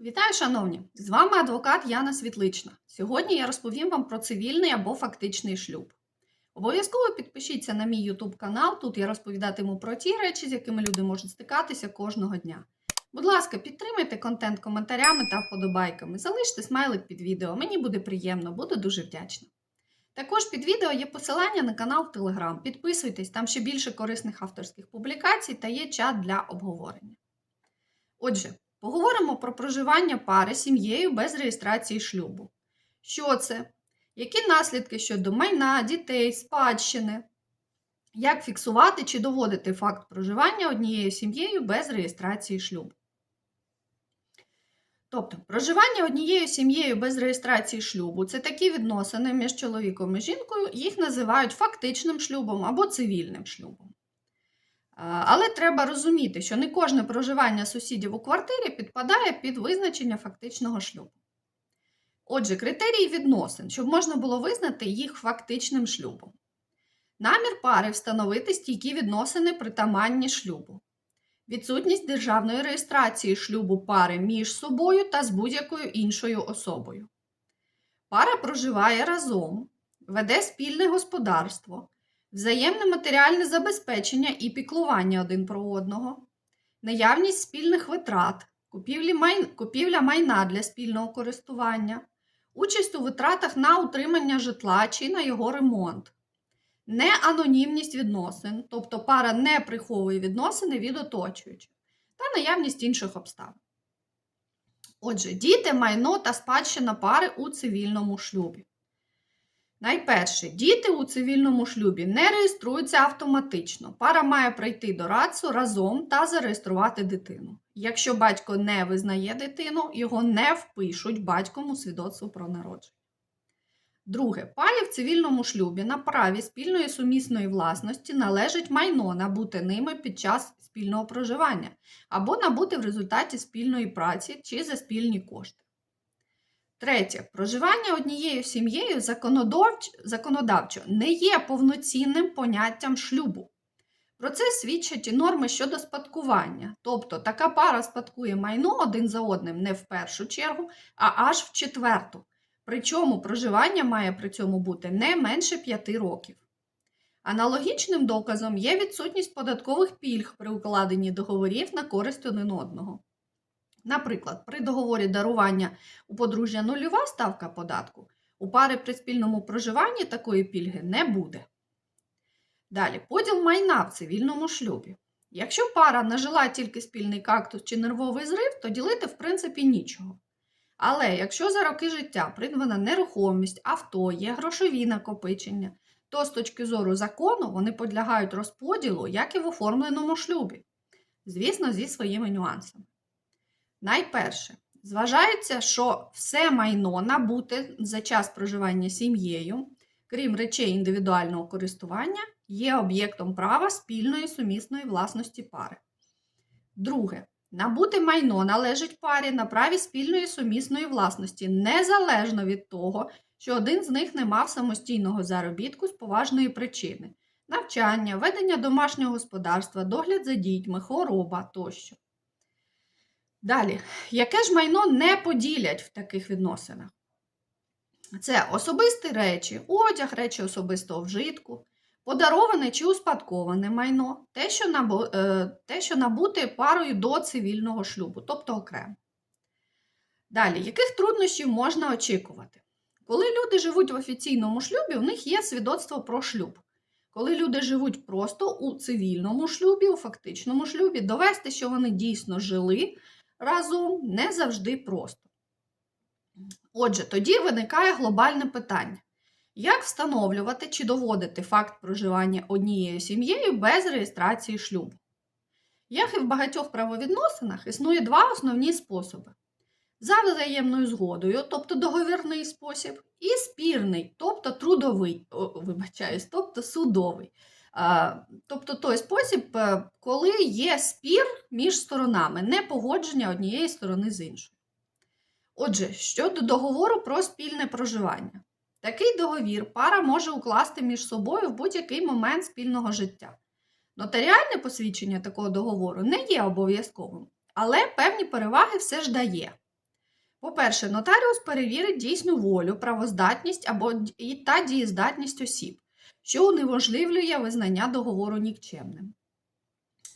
Вітаю, шановні! З вами адвокат Яна Світлична. Сьогодні я розповім вам про цивільний або фактичний шлюб. Обов'язково підпишіться на мій YouTube канал. Тут я розповідатиму про ті речі, з якими люди можуть стикатися кожного дня. Будь ласка, підтримайте контент коментарями та вподобайками. Залиште смайлик під відео, мені буде приємно, буду дуже вдячна. Також під відео є посилання на канал в Telegram. Підписуйтесь, там ще більше корисних авторських публікацій та є чат для обговорення. Отже, Поговоримо про проживання пари сім'єю без реєстрації шлюбу. Що це? Які наслідки щодо майна, дітей, спадщини? Як фіксувати чи доводити факт проживання однією сім'єю без реєстрації шлюбу? Тобто, проживання однією сім'єю без реєстрації шлюбу це такі відносини між чоловіком і жінкою, їх називають фактичним шлюбом або цивільним шлюбом. Але треба розуміти, що не кожне проживання сусідів у квартирі підпадає під визначення фактичного шлюбу. Отже, критерії відносин, щоб можна було визнати їх фактичним шлюбом. Намір пари встановити стійкі відносини притаманні шлюбу. Відсутність державної реєстрації шлюбу пари між собою та з будь-якою іншою особою. Пара проживає разом, веде спільне господарство взаємне матеріальне забезпечення і піклування один про одного, наявність спільних витрат, купівля майна для спільного користування, участь у витратах на утримання житла чи на його ремонт, неанонімність відносин, тобто пара не приховує відносини від оточуючих, та наявність інших обставин. Отже, діти, майно та спадщина пари у цивільному шлюбі. Найперше, діти у цивільному шлюбі не реєструються автоматично. Пара має прийти до РАЦУ разом та зареєструвати дитину. Якщо батько не визнає дитину, його не впишуть батьком у свідоцтво про народження. Друге, парі в цивільному шлюбі на праві спільної сумісної власності належить майно набути ними під час спільного проживання або набути в результаті спільної праці чи за спільні кошти. Третє, проживання однією сім'єю законодавчо не є повноцінним поняттям шлюбу. Про це свідчать і норми щодо спадкування. Тобто така пара спадкує майно один за одним не в першу чергу, а аж в четверту. Причому проживання має при цьому бути не менше 5 років. Аналогічним доказом є відсутність податкових пільг при укладенні договорів на користь один одного. Наприклад, при договорі дарування у подружжя нульова ставка податку, у пари при спільному проживанні такої пільги не буде. Далі, поділ майна в цивільному шлюбі. Якщо пара нажила тільки спільний кактус чи нервовий зрив, то ділити, в принципі, нічого. Але якщо за роки життя придбана нерухомість, авто, є грошові накопичення, то з точки зору закону вони підлягають розподілу, як і в оформленому шлюбі. Звісно, зі своїми нюансами. Найперше, зважається, що все майно набуте за час проживання сім'єю, крім речей індивідуального користування, є об'єктом права спільної сумісної власності пари. Друге, набуте майно належить парі на праві спільної сумісної власності, незалежно від того, що один з них не мав самостійного заробітку з поважної причини навчання, ведення домашнього господарства, догляд за дітьми, хвороба тощо. Далі, яке ж майно не поділять в таких відносинах? Це особисті речі, одяг, речі особистого вжитку, подароване чи успадковане майно, те, що набу, е, те, що набути парою до цивільного шлюбу, тобто окремо. Далі, яких труднощів можна очікувати? Коли люди живуть в офіційному шлюбі, у них є свідоцтво про шлюб. Коли люди живуть просто у цивільному шлюбі, у фактичному шлюбі, довести, що вони дійсно жили разом не завжди просто. Отже, тоді виникає глобальне питання. Як встановлювати чи доводити факт проживання однією сім'єю без реєстрації шлюбу? Як і в багатьох правовідносинах, існує два основні способи: за взаємною згодою, тобто договірний спосіб, і спірний, тобто трудовий, о, вибачаюсь, тобто судовий. Тобто той спосіб, е, коли є спір між сторонами, не погодження однієї сторони з іншою. Отже, щодо договору про спільне проживання. Такий договір пара може укласти між собою в будь-який момент спільного життя. Нотаріальне посвідчення такого договору не є обов'язковим, але певні переваги все ж дає. По-перше, нотаріус перевірить дійсну волю, правоздатність або та дієздатність осіб, що унеможливлює визнання договору нікчемним.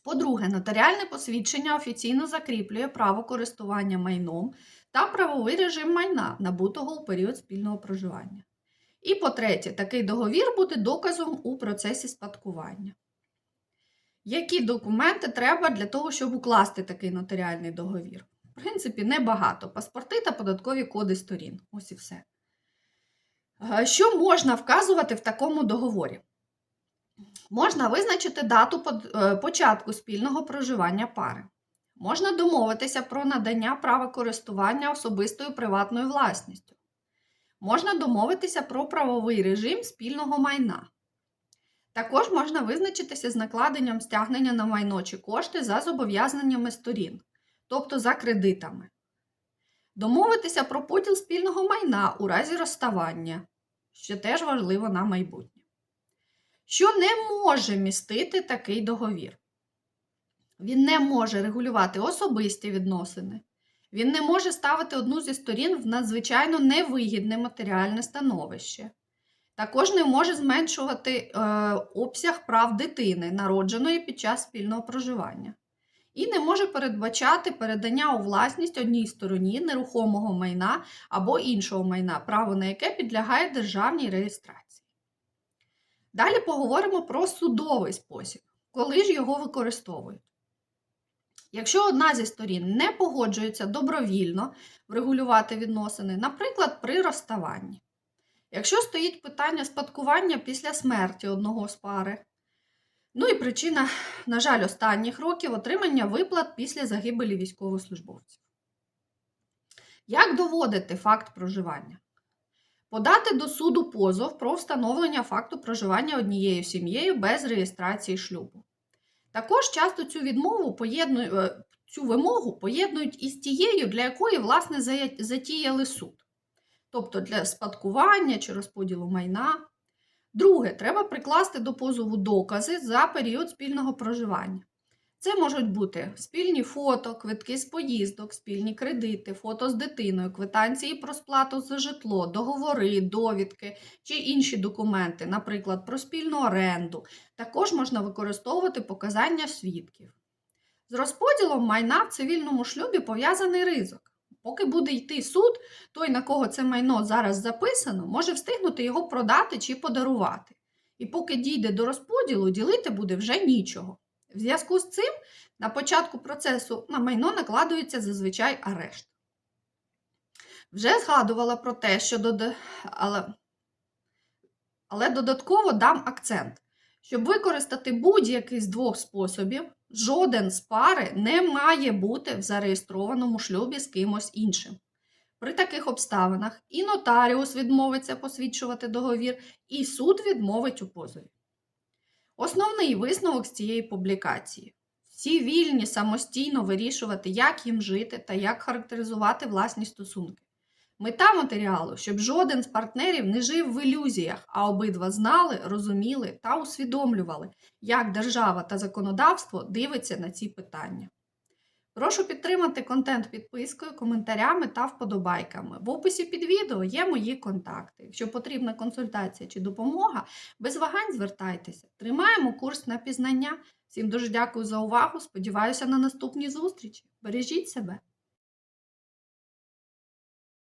По-друге, нотаріальне посвідчення офіційно закріплює право користування майном та правовий режим майна, набутого у період спільного проживання. І по-третє, такий договір буде доказом у процесі спадкування. Які документи треба для того, щоб укласти такий нотаріальний договір? В принципі, небагато. Паспорти та податкові коди сторін. Ось і все. Е, Що можна вказувати в такому договорі? Можна визначити дату е, початку спільного проживання пари. Можна домовитися про надання права користування особистою приватною власністю. Можна домовитися про правовий режим спільного майна. Також можна визначитися з накладенням стягнення на майно чи кошти за зобов'язаннями сторін, тобто за кредитами. Домовитися про поділ спільного майна у разі розставання, що теж важливо на майбутнє. Що не може містити такий договір? Він не може регулювати особисті відносини. Він не може ставити одну зі сторін в надзвичайно невигідне матеріальне становище. Також не може зменшувати е, обсяг прав дитини, народженої під час спільного проживання. І не може передбачати передання у власність одній стороні нерухомого майна або іншого майна, право на яке підлягає державній реєстрації. Далі поговоримо про судовий спосіб, коли ж його використовують. Якщо одна зі сторін не погоджується добровільно врегулювати відносини, наприклад, при розставанні. Якщо стоїть питання спадкування після смерті одного з пари, ну і причина, на жаль, останніх років отримання виплат після загибелі військовослужбовців. Як доводити факт проживання? Подати до суду позов про встановлення факту проживання однією сім'єю без реєстрації шлюбу. Також часто цю відмову поєднують, е, цю вимогу поєднують із тією, для якої, власне, затіяли суд. Тобто для спадкування чи розподілу майна. Друге, треба прикласти до позову докази за період спільного проживання. Це можуть бути спільні фото, квитки з поїздок, спільні кредити, фото з дитиною, квитанції про сплату за житло, договори, довідки чи інші документи, наприклад, про спільну оренду. Також можна використовувати показання свідків. З розподілом майна в цивільному шлюбі пов'язаний ризик. Поки буде йти суд, той, на кого це майно зараз записано, може встигнути його продати чи подарувати. І поки дійде до розподілу, ділити буде вже нічого. В зв'язку з цим на початку процесу на майно накладується зазвичай арешт. Вже згадувала про те, що дода... але... але додатково дам акцент. Щоб використати будь-який з двох способів, жоден з пари не має бути в зареєстрованому шлюбі з кимось іншим. При таких обставинах і нотаріус відмовиться посвідчувати договір, і суд відмовить у позові. Основний висновок з цієї публікації. Всі вільні самостійно вирішувати, як їм жити та як характеризувати власні стосунки. Мета матеріалу, щоб жоден з партнерів не жив в ілюзіях, а обидва знали, розуміли та усвідомлювали, як держава та законодавство дивиться на ці питання. Прошу підтримати контент підпискою, коментарями та вподобайками. В описі під відео є мої контакти. Якщо потрібна консультація чи допомога, без вагань звертайтеся. Тримаємо курс на пізнання. Всім дуже дякую за увагу. Сподіваюся на наступні зустрічі. Бережіть себе!